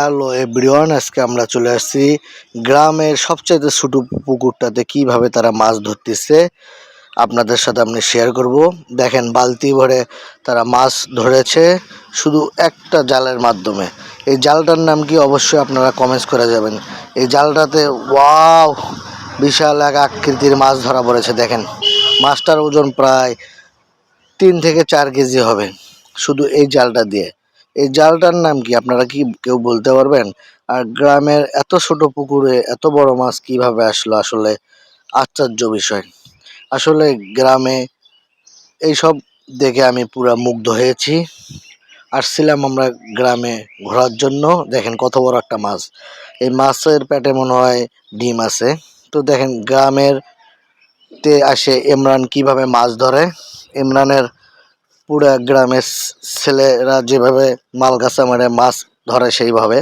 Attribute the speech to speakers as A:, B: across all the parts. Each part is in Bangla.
A: হ্যালো এভরিওয়ান, আজকে আমরা চলে আসছি গ্রামের সবচাইতে ছোটো পুকুরটাতে কীভাবে তারা মাছ ধরতেছে। আপনাদের সাথে আমি শেয়ার করব। দেখেন, বালতি ভরে তারা মাছ ধরেছে শুধু একটা জালের মাধ্যমে। এই জালটার নাম কি অবশ্যই আপনারা কমেন্টস করে যাবেন। এই জালটাতে ওয়াও বিশাল এক আকৃতির মাছ ধরা পড়েছে। দেখেন, মাছটার ওজন প্রায় তিন থেকে চার কেজি হবে শুধু এই জালটা দিয়ে। এই জালটার নাম কি? আপনারা কি কেউ বলতে পারবেন? আর গ্রামের এত ছোট পুকুরে এত বড় মাছ কীভাবে আসলো আসলে? আশ্চর্য বিষয়। আসলে গ্রামে এইসব দেখে আমি পুরা মুগ্ধ হয়েছি। আসছিলাম আমরা গ্রামে ঘোরার জন্য। দেখেন কত বড় একটা মাছ। এই মাছের পেটে মনে হয় ডিম আছে। তো দেখেন গ্রামের তে আসে ইমরান কীভাবে মাছ ধরে। ইমরানের পুরা গ্রামের ছেলেরা যেভাবে মাল গাছা মারে, মাছ ধরে সেইভাবে।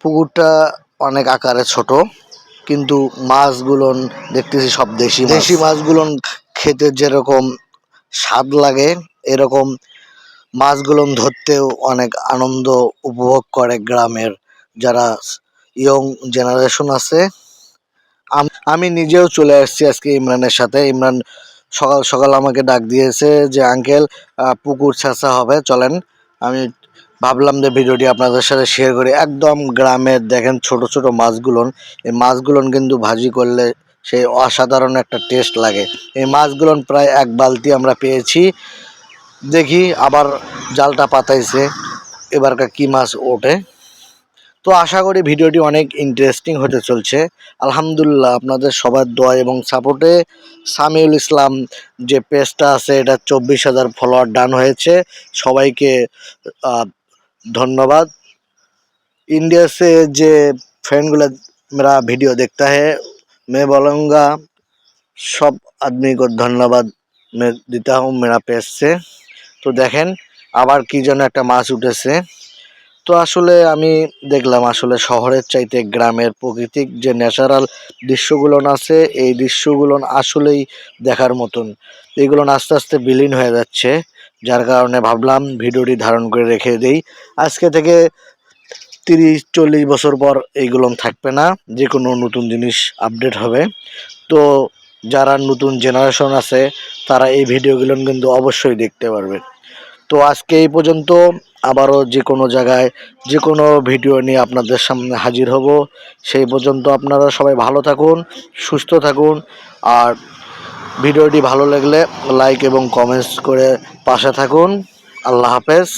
A: পুকুরটা অনেক আকারে ছোট, কিন্তু মাছগুলো দেখতেছি সব দেশি দেশি মাছগুলো খেতে যেরকম স্বাদ লাগে, এরকম মাছগুলো ধরতেও অনেক আনন্দ উপভোগ করে গ্রামের যারা ইয়ং জেনারেশন আছে। আমি নিজেও চলে আসছি আজকে ইমরানের সাথে। ইমরান সকাল সকাল আমাকে ডাক দিয়েছে যে, আঙ্কেল পুকুর ছাঁচা হবে, চলেন। আমি ভাবলাম যে ভিডিওটি আপনাদের সাথে শেয়ার করি। একদম গ্রামের দেখেন ছোট ছোট মাছগুলোন এই মাছগুলোন কিন্তু ভাজি করলে সেই অসাধারণ একটা টেস্ট লাগে। এই মাছগুলোন প্রায় এক বালতি আমরা পেয়েছি। দেখি আবার জালটা পাতাইছে। এবারকার কি মাছ ওঠে? তো আশা করি ভিডিওটি অনেক ইন্টারেস্টিং হতে চলছে আলহামদুলিল্লাহ আপনাদের সবার দোয়া এবং সাপোর্টে সামিউল ইসলাম যে পেজটা আছে এটা চব্বিশ হাজার ফলোয়ার ডান হয়েছে সবাইকে আহ, ধন্যবাদ इंडिया से जे फ्रेंड गुला मेरा वीडियो देखता है मैं बोलूँगा सब आदमी को धन्यवाद मैं देता हूँ मेरा पेज से তো দেখেন আবার কি যেন একটা মাছ উঠেছে তো আসলে আমি দেখলাম আসলে শহরের চাইতে গ্রামের প্রাকৃতিক যে ন্যাচারাল দৃশ্যগুলো আছে, এই দৃশ্যগুলো আসলেই দেখার মতন। এগুলো আস্তে আস্তে বিলীন হয়ে যাচ্ছে, যার কারণে ভাবলাম ভিডিওটি ধারণ করে রেখে দেই। আজকে থেকে তিরিশ, চল্লিশ বছর পর এইগুলো থাকবে না যে কোনো নতুন জিনিস আপডেট হবে। তো যারা নতুন জেনারেশন আছে, তারা এই ভিডিওগুলো কিন্তু অবশ্যই দেখতে পারবে। তো আজকে এই পর্যন্ত আবারও যে কোনো জায়গায় যে কোনো ভিডিও নিয়ে আপনাদের সামনে হাজির হব। সেই পর্যন্ত আপনারা সবাই ভালো থাকুন, সুস্থ থাকুন, আর ভিডিওটি ভালো লাগলে লাইক এবং কমেন্টস করে পাশে থাকুন। আল্লাহ হাফেজ।